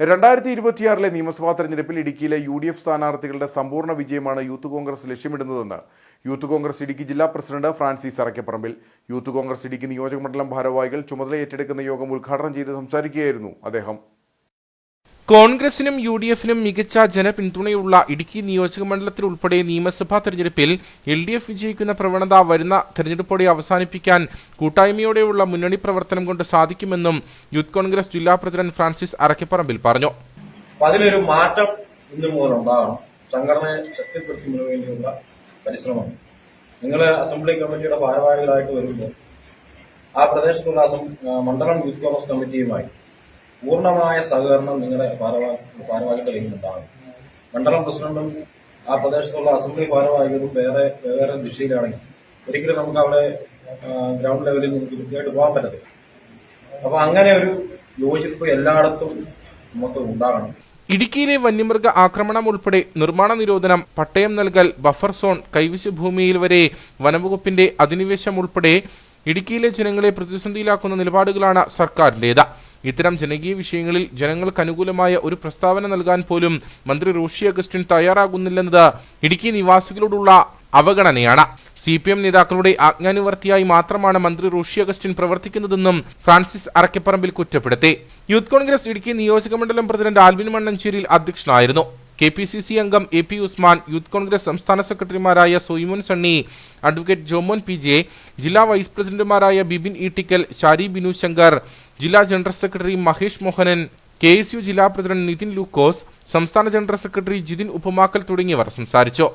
രണ്ടായിരത്തി ഇരുപത്തിയാറിലെ നിയമസഭാ തെരഞ്ഞെടുപ്പിൽ ഇടുക്കിയിലെ യു ഡി എഫ് സ്ഥാനാർത്ഥികളുടെ സമ്പൂർണ വിജയമാണ് യൂത്ത് കോൺഗ്രസ് ലക്ഷ്യമിടുന്നതെന്ന് യൂത്ത് കോൺഗ്രസ് ഇടുക്കി ജില്ലാ president Francis Arakkaparambil Youth Congress Idukki നിയോജക മണ്ഡലം ഭാരവാഹികൾ ചുമതല ഏറ്റെടുക്കുന്ന യോഗം ഉദ്ഘാടനം ചെയ്ത് സംസാരിക്കുകയായിരുന്നു അദ്ദേഹം. കോൺഗ്രസിനും യു ഡി എഫിനും മികച്ച ജനപിന്തുണയുള്ള ഇടുക്കി നിയോജക മണ്ഡലത്തിൽ ഉൾപ്പെടെ നിയമസഭാ തെരഞ്ഞെടുപ്പിൽ എൽ ഡി എഫ് വിജയിക്കുന്ന പ്രവണത വരുന്ന തെരഞ്ഞെടുപ്പോടെ അവസാനിപ്പിക്കാൻ കൂട്ടായ്മയോടെയുള്ള മുന്നണി പ്രവർത്തനം കൊണ്ട് സാധിക്കുമെന്നും യൂത്ത് കോൺഗ്രസ് ജില്ലാ പ്രസിഡന്റ് ഫ്രാൻസിസ് അറക്കിപ്പറമ്പിൽ പറഞ്ഞു. അതിലൊരു മാറ്റം ഇന്നു മുതൽ ഉണ്ടാകണം സംഘടനയെ ശക്തിപ്പെടുത്തുന്നതിന് വേണ്ടിയുള്ള പരിശ്രമം. നിങ്ങൾ അസംബ്ലി കമ്മിറ്റിയുടെ ഭാരവാഹികളായിട്ട് വരുമ്പോൾ ആ പ്രദേശത്തുള്ള മണ്ഡലം യൂത്ത് കോൺഗ്രസ് കമ്മിറ്റിയുമായി പൂർണമായ സഹകരണം നിങ്ങളുടെ ഭാരവാഹി ഭാരവാഹികളുടെ നിന്നുണ്ടാകും മണ്ഡലം പ്രസിഡന്റും ആ പ്രദേശത്തുള്ള അസംബ്ലി ഭാരവാഹികളും വേറെ വേറെ ദിശയിലാണെങ്കിൽ ഒരിക്കലും നമുക്ക് അവിടെ ഗ്രൗണ്ട് ലെവലിൽ നമുക്ക് കൃത്യമായിട്ട് പോകാൻ പറ്റത്തില്ല. അപ്പൊ അങ്ങനെ ഒരു യോജിപ്പ് എല്ലായിടത്തും നമുക്ക് ഉണ്ടാകണം. ഇടുക്കിയിലെ വന്യമൃഗ ആക്രമണം ഉൾപ്പെടെ നിർമ്മാണ നിരോധനം പട്ടയം നൽകൽ ബഫർ സോൺ കൈവശ ഭൂമിയിൽ വരെ വനംവകുപ്പിന്റെ അധിനിവേശം ഉൾപ്പെടെ ഇടുക്കിയിലെ ജനങ്ങളെ പ്രതിസന്ധിയിലാക്കുന്ന നിലപാടുകളാണ് സർക്കാരിന്റേത്. ഇത്തരം ജനകീയ വിഷയങ്ങളിൽ ജനങ്ങൾക്ക് അനുകൂലമായ ഒരു പ്രസ്താവന നൽകാൻ പോലും മന്ത്രി റോഷി അഗസ്റ്റിൻ തയ്യാറാകുന്നില്ലെന്നത് ഇടുക്കി നിവാസികളോടുള്ള അവഗണനയാണ്. സി പി എം നേതാക്കളുടെ ആജ്ഞാനുവർത്തിയായി മാത്രമാണ് മന്ത്രി റോഷി അഗസ്റ്റിൻ പ്രവർത്തിക്കുന്നതെന്നും ഫ്രാൻസിസ് അറക്കപ്പറമ്പിൽ കുറ്റപ്പെടുത്തി. യൂത്ത് കോൺഗ്രസ് ഇടുക്കി നിയോജകമണ്ഡലം പ്രസിഡന്റ് ആൽവിൻ മണ്ണഞ്ചേരിയിൽ അധ്യക്ഷനായിരുന്നു. കെ പി സി സി അംഗം A P Usman Youth Congress സംസ്ഥാന സെക്രട്ടറിമാരായ Soymon Sunny advocate Jomon P J ജില്ലാ വൈസ് പ്രസിഡന്റുമാരായ ബിബിൻ ഈട്ടിക്കൽ ഷാരി ബിനു ശങ്കർ ജില്ലാ general secretary Mahesh Mohanan K S U ജില്ലാ പ്രസിഡന്റ് നിതിൻ ലൂക്കോസ് സംസ്ഥാന ജനറൽ സെക്രട്ടറി ജിതിൻ ഉപമാക്കൽ തുടങ്ങിയവർ സംസാരിച്ചു.